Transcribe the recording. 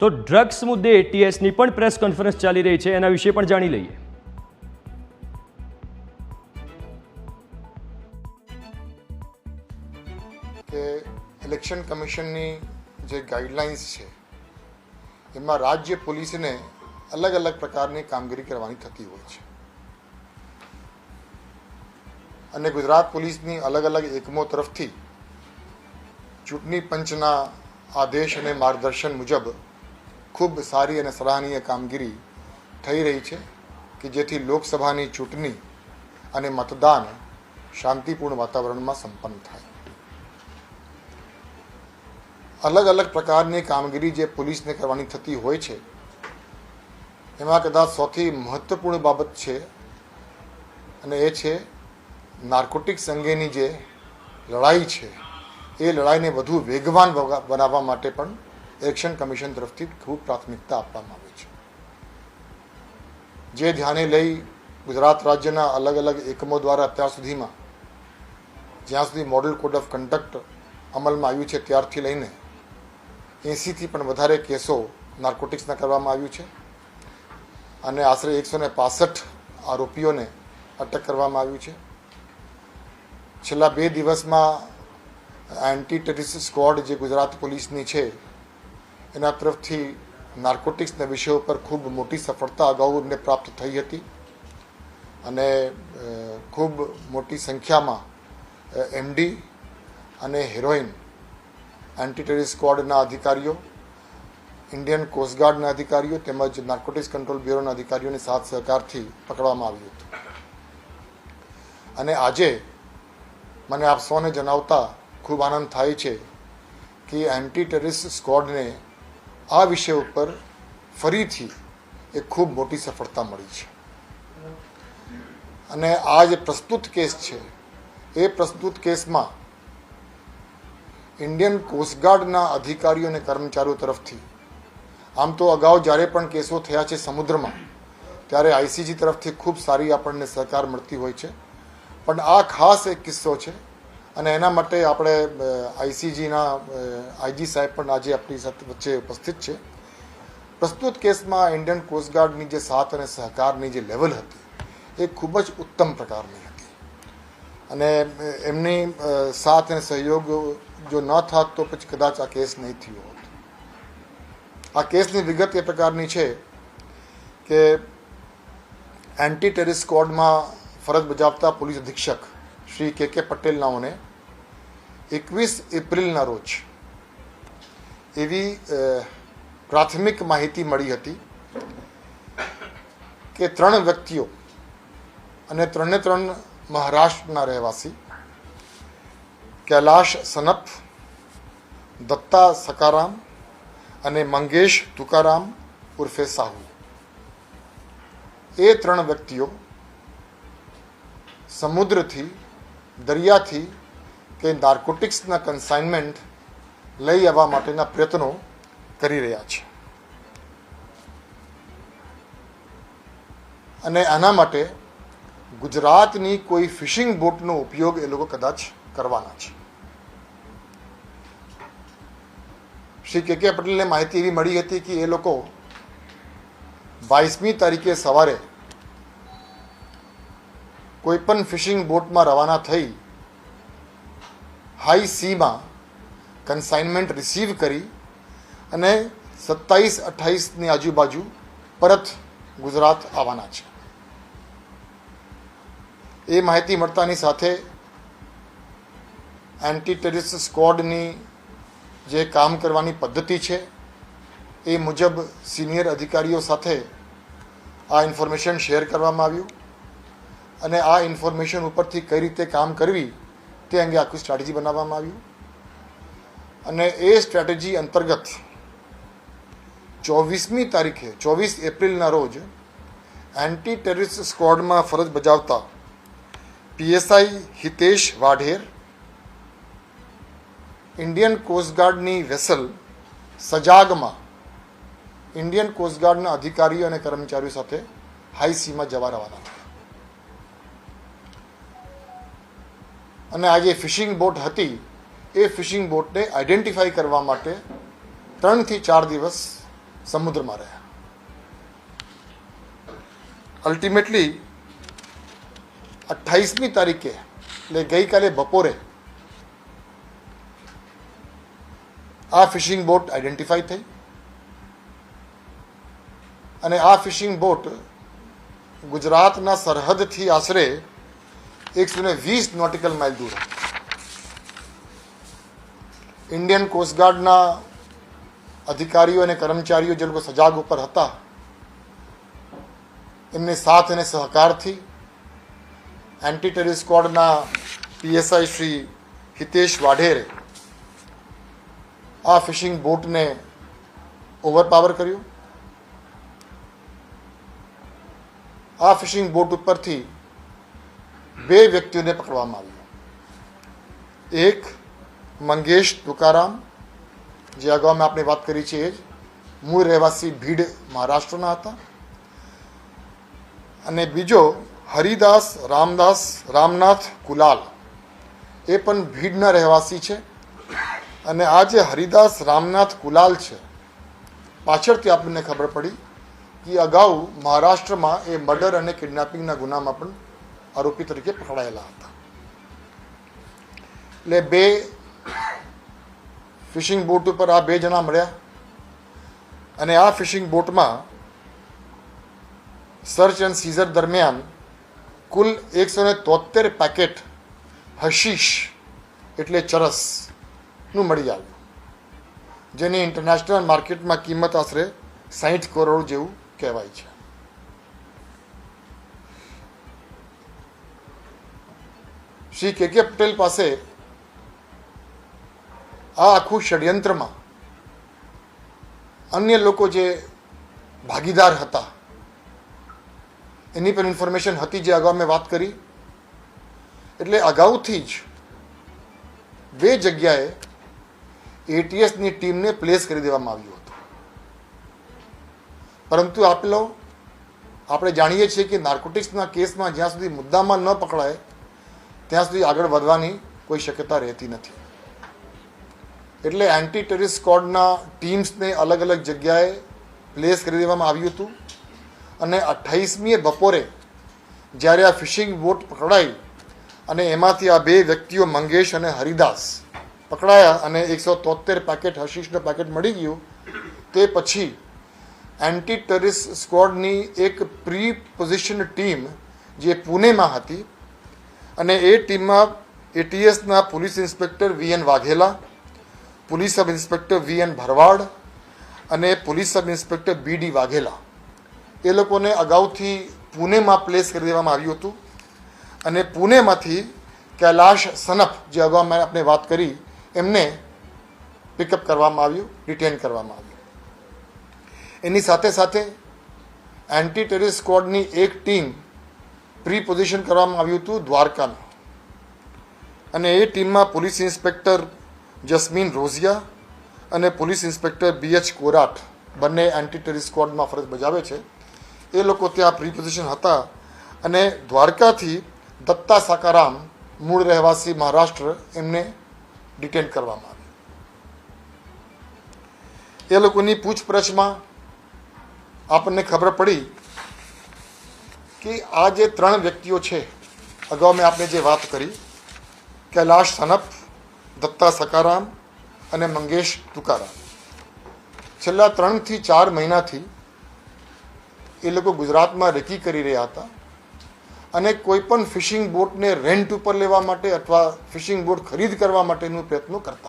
તો ડ્રગ્સ મુદ્દે એટીએસની પણ પ્રેસ કોન્ફરન્સ ચાલી રહી છે, એના વિશે પણ જાણી લઈએ. કે ઇલેક્શન કમિશનની જે ગાઈડલાઇન્સ છે, એમાં રાજ્ય પોલીસને અલગ અલગ પ્રકારની કામગીરી કરવાની થતી હોય છે. અને ગુજરાત પોલીસની અલગ અલગ એકમો તરફથી ચૂંટણી પંચના આદેશ અને માર્ગદર્શન મુજબ ખૂબ સારી અને સરાહનીય કામગીરી થઈ રહી છે કે જેથી લોકસભાની ચૂંટણી અને મતદાન શાંતિપૂર્ણ વાતાવરણમાં સંપન્ન થાય. અલગ અલગ પ્રકારની કામગીરી જે પોલીસને કરવાની થતી હોય છે, એમાં કદાચ સૌથી મહત્વપૂર્ણ બાબત છે અને એ છે નાર્કોટિક્સ અંગેની જે લડાઈ છે, એ લડાઈને વધુ વેગવાન બનાવવા માટે પણ ઇલેક્શન કમિશન તરફથી ખૂબ પ્રાથમિકતા આપવામાં આવે છે. જે ધ્યાને લઈ ગુજરાત રાજ્યના અલગ અલગ એકમો દ્વારા અત્યાર સુધીમાં, જ્યાં સુધી મોડલ કોડ ઓફ કન્ડક્ટ અમલમાં આવ્યું છે ત્યારથી લઈને એંસીથી પણ વધારે કેસો નાર્કોટિક્સના કરવામાં આવ્યું છે અને આશરે એકસો ને પાસઠ આરોપીઓને અટક કરવામાં આવ્યું છે. છેલ્લા બે દિવસમાં એન્ટી ટેરરિસ્ટ સ્ક્વોડ જે ગુજરાત પોલીસની છે એના તરફથી નાર્કોટિક્સના વિષયો પર ખૂબ મોટી સફળતા અગાઉ એમને પ્રાપ્ત થઈ હતી. અને ખૂબ મોટી સંખ્યામાં એમડી અને હેરોઇન એન્ટી ટેરિસ સ્ક્વોડના અધિકારીઓ, ઇન્ડિયન કોસ્ટગાર્ડના અધિકારીઓ તેમજ નાર્કોટિક્સ કંટ્રોલ બ્યુરોના અધિકારીઓની સાથ સહકારથી પકડવામાં આવ્યું હતું. અને આજે મને આપ સૌને જણાવતા ખૂબ આનંદ થાય છે કે એન્ટી ટેરિસ સ્ક્વોડને આ વિષય ઉપર ફરીથી એક ખૂબ મોટી સફળતા મળી છે. અને આ જે પ્રસ્તુત કેસ છે, એ પ્રસ્તુત કેસમાં ઇન્ડિયન કોસ્ટગાર્ડના અધિકારીઓ અને કર્મચારીઓ તરફથી, આમ તો અગાઉ જ્યારે પણ કેસો થયા છે સમુદ્રમાં, ત્યારે આઈસીજી તરફથી ખૂબ સારી આપણને સહકાર મળતી હોય છે. પણ આ ખાસ એક કિસ્સો છે અને એના માટે આપણે આઈસીજીના આઈજી સાહેબ પણ આજે આપણી સાથે વચ્ચે ઉપસ્થિત છે. પ્રસ્તુત કેસમાં ઇન્ડિયન કોસ્ટગાર્ડની જે સાથ અને સહકારની જે લેવલ હતી, એ ખૂબ જ ઉત્તમ પ્રકારની હતી. અને એમની સાથ અને સહયોગ જો ન થાત તો પછી કદાચ આ કેસ નહીં થયો હોત. આ કેસની વિગત એ પ્રકારની છે કે એન્ટી ટેરિસ સ્કોડમાં ફરજ બજાવતા પોલીસ અધિક્ષક શ્રી કે કે પટેલનાઓને એકવીસ એપ્રિલના રોજ એવી પ્રાથમિક માહિતી મળી હતી કે ત્રણ વ્યક્તિઓ અને ત્રણે ત્રણ મહારાષ્ટ્રના રહેવાસી, કૈલાશ સનપ દત્તા સકારામ અને મંગેશ તુકારામ ઉર્ફે સાહુ. એ ત્રણ વ્યક્તિઓ સમુદ્રથી દરિયાથી કે નાર્કોટિક્સના કન્સાઇનમેન્ટ લઈ આવવા માટેના પ્રયત્નો કરી રહ્યા છે. અને આના માટે ગુજરાતની કોઈ ફિશિંગ બોટનો ઉપયોગ એ લોકો કદાચ કરવાના છે. શ્રી કે કે પટેલને માહિતી એવી મળી હતી કે એ લોકો બાવીસમી તારીખે સવારે કોઈ પણ ફિશિંગ બોટમાં રવાના થઈ હાઈ સીમાં કન્સાઇનમેન્ટ રિસીવ કરી અને સત્તાવીસ અઠ્ઠાવીસની આજુબાજુ પરત ગુજરાત આવવાના છે. એ માહિતી મળતાની સાથે એન્ટી ટેરરિસ્ટ સ્ક્વોડની જે કામ કરવાની પદ્ધતિ છે એ મુજબ સિનિયર અધિકારીઓ સાથે આ ઇન્ફોર્મેશન શેર કરવામાં આવ્યું. અને આ ઇન્ફોર્મેશન ઉપરથી કઈ રીતે કામ કરવી, તે અંગે આખું સ્ટ્રેટેજી બનાવવામાં આવ્યું. અને એ સ્ટ્રેટેજી અંતર્ગત ચોવીસમી તારીખે, ચોવીસ એપ્રિલના રોજ એન્ટી ટેરરિસ્ટ સ્ક્વોડમાં ફરજ બજાવતા પીએસઆઈ હિતેશ વાઢેર ઇન્ડિયન કોસ્ટગાર્ડની વેસલ સજાગમાં ઇન્ડિયન કોસ્ટગાર્ડના અધિકારીઓ અને કર્મચારીઓ સાથે હાઈ સીમાં જવા રવાના અને આ જે ફિશિંગ બોટ હતી, એ ફિશિંગ બોટને આઈડેન્ટિફાઈ કરવા માટે ત્રણથી ચાર દિવસ સમુદ્રમાં રહ્યા. અલ્ટિમેટલી અઠ્ઠાઈસમી તારીખે, એટલે ગઈકાલે બપોરે, આ ફિશિંગ બોટ આઈડેન્ટિફાઈ થઈ. અને આ ફિશિંગ બોટ ગુજરાતના સરહદથી આશરે એકસો ને વીસ નોટિકલ માઇલ દૂર ઇન્ડિયન કોસ્ટગાર્ડના અધિકારીઓ અને કર્મચારીઓ જે લોકો સજાગ ઉપર હતા એમને સાથ અને સહકારથી એન્ટી ટેરરિસ્ટ સ્કવોડના પીએસઆઈ શ્રી હિતેશ વાઢેરે આ ફિશિંગ બોટને ઓવરપાવર કર્યું આ ફિશિંગ બોટ ઉપરથી બે વ્યક્તિઓને પકડવામાં આવ્યા એક મંગેશ તુકારામ, જે અગાઉ મેં આપણે વાત કરી છે એ જ. મૂળ રહેવાસી ભીડ મહારાષ્ટ્રના હતા. અને બીજો હરિદાસ, રામદાસ, રામનાથ કુલાલ. એ પણ ભીડના રહેવાસી છે. અને આ જે હરિદાસ, રામનાથ કુલાલ છે, પાછળથી આપણને ખબર પડી કે અગાઉ મહારાષ્ટ્રમાં એ મર્ડર અને કિડનેપિંગના ગુનામાં પણ આરોપી તરીકે પકડાયેલા હતા એટલે બે ફિશિંગ બોટ ઉપર આ બે જણા મળ્યા અને આ ફિશિંગ બોટમાં સર્ચ એન્ડ સીઝર દરમિયાન કુલ એકસો ને તોતેર પેકેટ હશીશ એટલે ચરસનું મળી આવ્યું જેની ઇન્ટરનેશનલ માર્કેટમાં કિંમત આશરે સાહીઠ કરોડ જેવું કહેવાય છે શ્રી કે કે પટેલ પાસે આ આખું ષડયંત્રમાં અન્ય લોકો જે ભાગીદાર હતા, એની પણ ઇન્ફોર્મેશન હતી જે અગાઉ મેં વાત કરી. એટલે અગાઉથી જ બે જગ્યાએ એટીએસની ટીમને પ્લેસ કરી દેવામાં આવ્યું હતું. પરંતુ આપેલો, આપણે જાણીએ છીએ કે નાર્કોટિક્સના કેસમાં જ્યાં સુધી મુદ્દામાં ન પકડાય ત્યાં સુધી આગળ વધવાની કોઈ શક્યતા રહેતી નથી. એટલે એન્ટી ટેરરિસ્ટ સ્કોડના ટીમ્સને અલગ અલગ જગ્યાએ પ્લેસ કરી દેવામાં આવ્યું હતું. અને અઠ્ઠાઈસમીએ બપોરે જ્યારે આ ફિશિંગ બોટ પકડાઈ અને એમાંથી આ બે વ્યક્તિઓ મંગેશ અને હરિદાસ પકડાયા અને એકસો તોતેર પેકેટ હશીશનું પેકેટ મળી ગયું, તે પછી એન્ટી ટેરિસ સ્કોડની એક પ્રી પોઝિશન ટીમ જે પુણેમાં હતી અને એ ટીમમાં એટીએસના police inspector V N Vaghela, police sub inspector V N Bharwad અને police sub inspector B D Vaghela. એ લોકોને અગાઉથી પુણેમાં પ્લેસ કરી દેવામાં આવ્યું હતું અને પુણેમાંથી કૈલાશ સનફ, જે અગાઉ મેં આપણે વાત કરી, એમને પિકઅપ કરવામાં આવ્યું ડિટેન કરવામાં આવ્યું. એની સાથે સાથે એન્ટી ટેરરિસ્ટ સ્કવોડની એક ટીમ પ્રી પોઝિશન કરવામાં આવ્યું હતું દ્વારકામાં અને એ ટીમમાં પોલીસ ઇન્સ્પેક્ટર જસ્મીન રોઝિયા અને police inspector B H Korat, બંને એન્ટી ટેરી સ્કવોડમાં ફરજ બજાવે છે. એ લોકો ત્યાં પ્રી પોઝિશન હતા અને દ્વારકાથી દત્તા સાકારામ મૂળ રહેવાસી મહારાષ્ટ્ર એમને ડિટેન કરવામાં આવ્યું. એ લોકોની પૂછપરછમાં આપણને ખબર પડી કે આ જે ત્રણ વ્યક્તિઓ છે, અગાઉ મેં આપણે જે વાત કરી, કૈલાશ સનપ, દત્તા સકારામ અને મંગેશ તુકારામ. છેલ્લા ત્રણથી ચાર મહિનાથી એ લોકો ગુજરાતમાં રેકી કરી રહ્યા હતા અને કોઈ પણ ફિશિંગ બોટને રેન્ટ ઉપર લેવા માટે અથવા ફિશિંગ બોટ ખરીદ કરવા માટેનું પ્રયત્નો કરતા